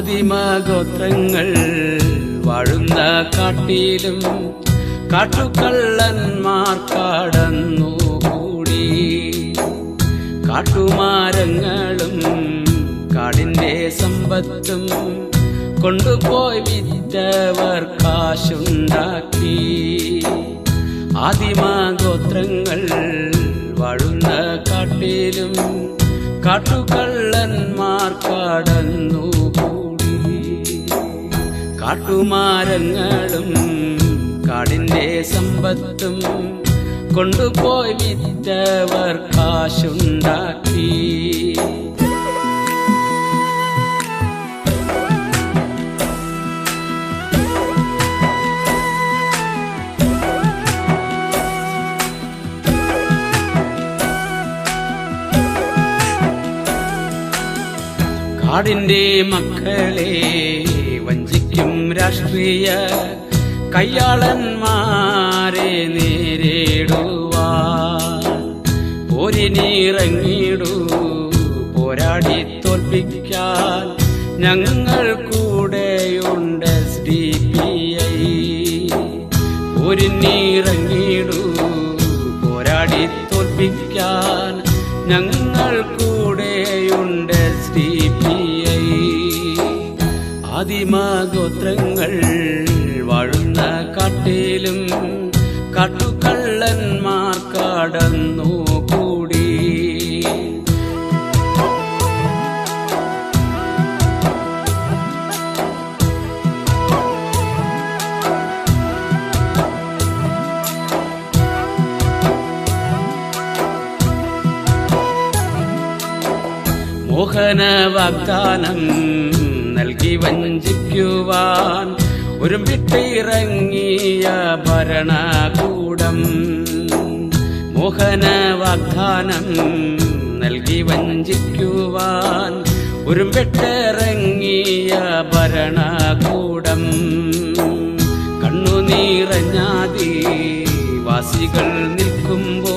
ആദിമഗോത്രങ്ങൾ വാഴുന്ന കാട്ടിലും കാട്ടുകള്ളന്മാർ കടന്നു കൂടി. കാട്ടുമാരങ്ങളും കാടിന്റെ സമ്പത്തും കൊണ്ടുപോയി വിറ്റവർ കാശുണ്ടാക്കി. ആദിമഗോത്രങ്ങൾ വാഴുന്ന കാട്ടിലും കാട്ടുകള്ളന്മാർ കടന്നു കൂടി. കാട്ടുമാരങ്ങളും കാടിന്റെ സമ്പത്തും കൊണ്ടുപോയി വിറ്റവർ കാശുണ്ടാക്കി. കാടിന്റെ മക്കളെ വഞ്ചിക്കും രാഷ്ട്രീയ കയ്യാളന്മാരെ നേരിടുവാ. പോരിനിറങ്ങിടൂ പോരാടി തോൽപ്പിക്കാൻ ഞങ്ങൾ കൂടെയുണ്ട് എസ് ഡി പി ഐ. പോരിനിറങ്ങിടൂ ആദിമഗോത്രങ്ങൾ വാഴുന്ന കാട്ടിലും കാട്ടുകള്ളന്മാർ കടന്നു കൂടി. മോഹന വാഗ്ദാനം നൽകി വഞ്ചിക്കുവാൻ ഒരു വിട്ടിറങ്ങിയ ഭരണകൂടം. മോഹന വാഗ്ദാനം നൽകി വഞ്ചിക്കുവാൻ ഒരു വിട്ടിറങ്ങിയ ഭരണകൂടം. കണ്ണുനീറഞ്ഞാതി വാസികൾ നിൽക്കുമ്പോ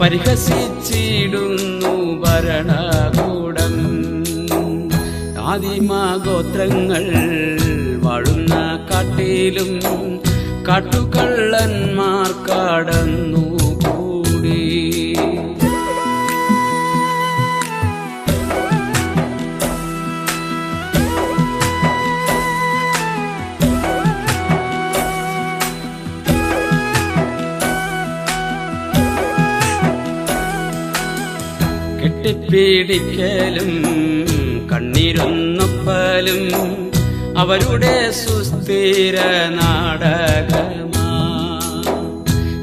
പരിഹസിച്ചിടുന്നു ഭരണകൂടം ആദിമഗോത്രങ്ങൾ വാഴുന്ന കാട്ടിലും കാട്ടുകള്ളന്മാർ കടന്നു കൂടി. കെട്ടിപ്പിടിക്കലും കണ്ണീരൊന്നൊപ്പലും അവരുടെ സുസ്ഥിര നാടകമാ.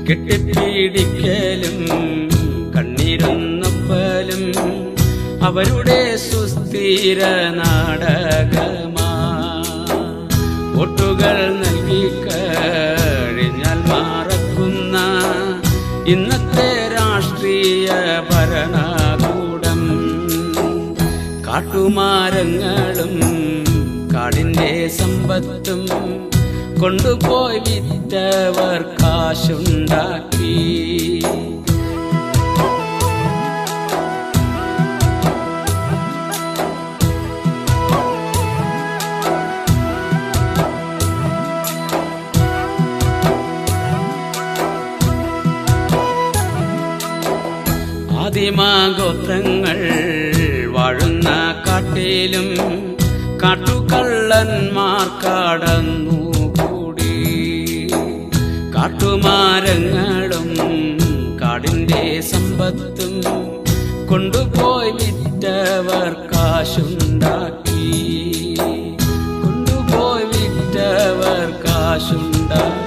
കെട്ടിപ്പിടിക്കലും കണ്ണീരൊന്നൊപ്പലും അവരുടെ സുസ്ഥിര നാടകമാ. വോട്ടുകൾ നൽകി കഴിഞ്ഞാൽ മാറക്കുന്ന ഇന്നത്തെ രാഷ്ട്രീയ ഭരണകൂടം കാട്ടുമാരങ്ങളും കാടിന്റെ സമ്പത്തും കൊണ്ടുപോയി വിറ്റവർ കാശുണ്ടാക്കി. ആദിമഗോത്രങ്ങൾ വാഴുന്ന കാട്ടിലും കാട്ടുകള്ളന്മാർ കടന്നു കൂടി. കാട്ടുമാരങ്ങളും കാടിന്റെ സമ്പത്തും കൊണ്ടുപോയി വിറ്റവർ കാശുണ്ടാക്കി. കൊണ്ടുപോയി വിറ്റവർ കാശുണ്ടാക്കി.